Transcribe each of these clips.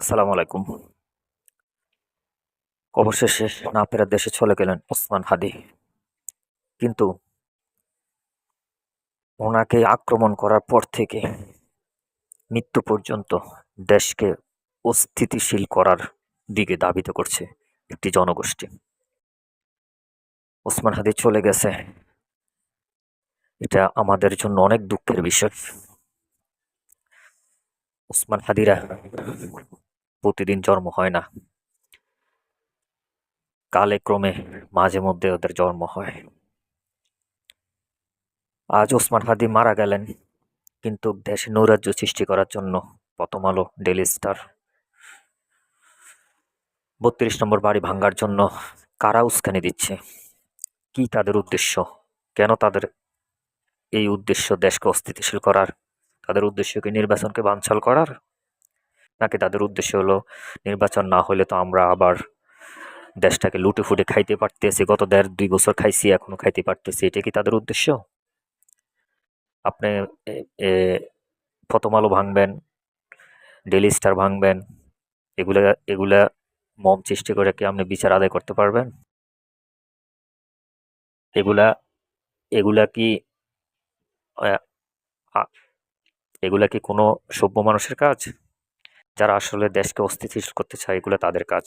আসসালামু আলাইকুম। অবশেষে না ফেরার দেশে চলে গেলেন ওসমান হাদি। কিন্তু ওনাকে আক্রমণ করার পর থেকে মৃত্যু পর্যন্ত দেশকে অস্থিতিশীল করার দিকে দাবিত করছে একটি জনগোষ্ঠী। ওসমান হাদি চলে গেছে। এটা আমাদের জন্য অনেক দুঃখের বিষয়। ওসমান হাদিরা প্রতিদিন জন্ম হয় না। কালে ক্রমে মাঝে মধ্যে ওদের জন্ম হয়। আজ ওসমান হাদি মারা গেলেন, কিন্তু দেশে নৈরাজ্য সৃষ্টি করার জন্য প্রথম আলো ডেলি স্টার। বত্রিশ নম্বর বাড়ি ভাঙ্গার জন্য কারা উস্কানি দিচ্ছে? কি তাদের উদ্দেশ্য? কেন তাদের এই উদ্দেশ্য দেশকে অস্থিতিশীল করার? তাদের উদ্দেশ্য কি নির্বাচনকে বানচাল করার? নাকি তাদের উদ্দেশ্য হলো নির্বাচন না হলে তো আমরা আবার দেশটাকে লুটে ফুটে খাইতে পারতেছি। গত দেড় দুই বছর খাইছি, এখনও খাইতে পারতেছি। এটা কি তাদের উদ্দেশ্য? আপনি প্রথম আলো ভাঙবেন ডেলি স্টার ভাঙবেন, এগুলা এগুলা মম সৃষ্টি করে কি আপনি বিচার আদায় করতে পারবেন? এগুলা এগুলা কি এগুলা কি কোনো সভ্য মানুষের কাজ? যারা আসলে দেশকে অস্থিতিশীল করতে চায়, এগুলো তাদের কাজ।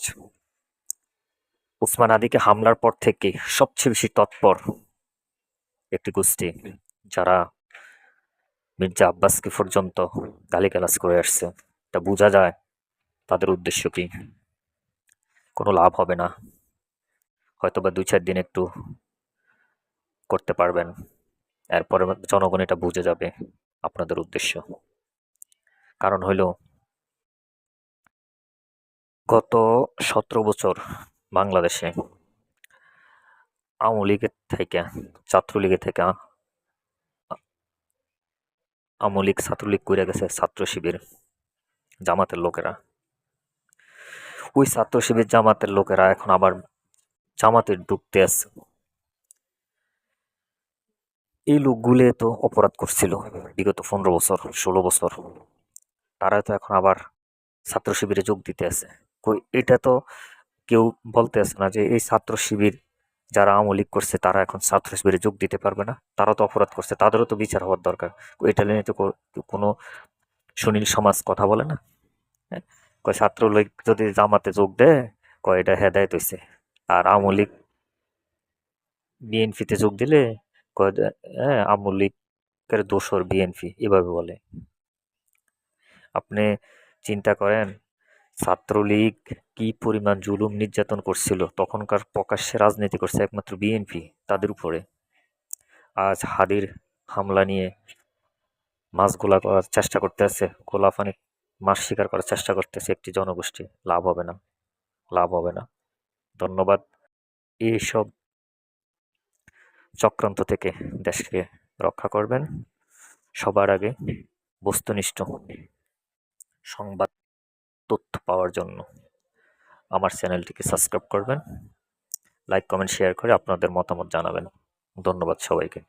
উসমান আদিকে হামলার পর থেকে সবচেয়ে বেশি তৎপর একটি গোষ্ঠী, যারা মির্জা আব্বাসকে পর্যন্ত গালি গালিগালাজ করে আসছে। তা বোঝা যায় তাদের উদ্দেশ্য কি। কোনো লাভ হবে না। হয়তো বা দুই চার দিন একটু করতে পারবেন। এরপরে জনগণ এটা বুঝে যাবে আপনাদের উদ্দেশ্য। কারণ হইল গত সতেরো বছর বাংলাদেশে আওয়ামী লীগের থেকে, ছাত্রলীগের থেকে আওয়ামী লীগ ছাত্রলীগ করে গেছে ছাত্র শিবির জামাতের লোকেরা। ওই ছাত্র শিবির জামাতের লোকেরা এখন আবার জামাতে ঢুকতে আছে। এই লোকগুলো তো অপরাধ করছিল বিগত পনেরো বছর, ষোলো বছর। তারা তো এখন আবার ছাত্র শিবিরে যোগ দিতে আছে। কই এটা তো কেউ বলতে আছে না যে এই ছাত্র শিবির যারা আওয়ামী লীগ করছে, তারা এখন ছাত্র শিবিরে যোগ দিতে পারবে না। তারা তো অপরাধ করছে, তাদেরও তো বিচার হওয়ার দরকার। এটা নিয়ে তো কোনো সুনীল সমাজ কথা বলে না? হ্যাঁ? কয় ছাত্রলীগ যদি জামাতে যোগ দেয়, কয় এটা হেদায়ত হইছে। আর আওয়ামী লীগ বিএনপিতে যোগ দিলে, কয় হ্যাঁ আওয়ামী লীগের দোসর বিএনপি, এভাবে বলে। আপনি চিন্তা করেন, ছাত্রলীগ কি পরিমাণ জুলুম নির্যাতন করছিল? তখনকার প্রকাশ্যে রাজনীতি করছে একমাত্র বিএনপি, তাদের উপরে। আজ হাদির হামলা নিয়ে মাছ গোলা করার চেষ্টা করতে আছে গোলাফানি মাছ শিকার করার চেষ্টা করতেছে একটি জনগোষ্ঠী। লাভ হবে না, লাভ হবে না। ধন্যবাদ। এইসব চক্রান্ত থেকে দেশকে রক্ষা করবেন। সবার আগে বস্তুনিষ্ঠ সংবাদ তথ্য পাওয়ার জন্য। আমার চ্যানেলটিকে সাবস্ক্রাইব করবেন, লাইক, কমেন্ট, শেয়ার করে আপনাদের মতামত জানাবেন। ধন্যবাদ সবাইকে।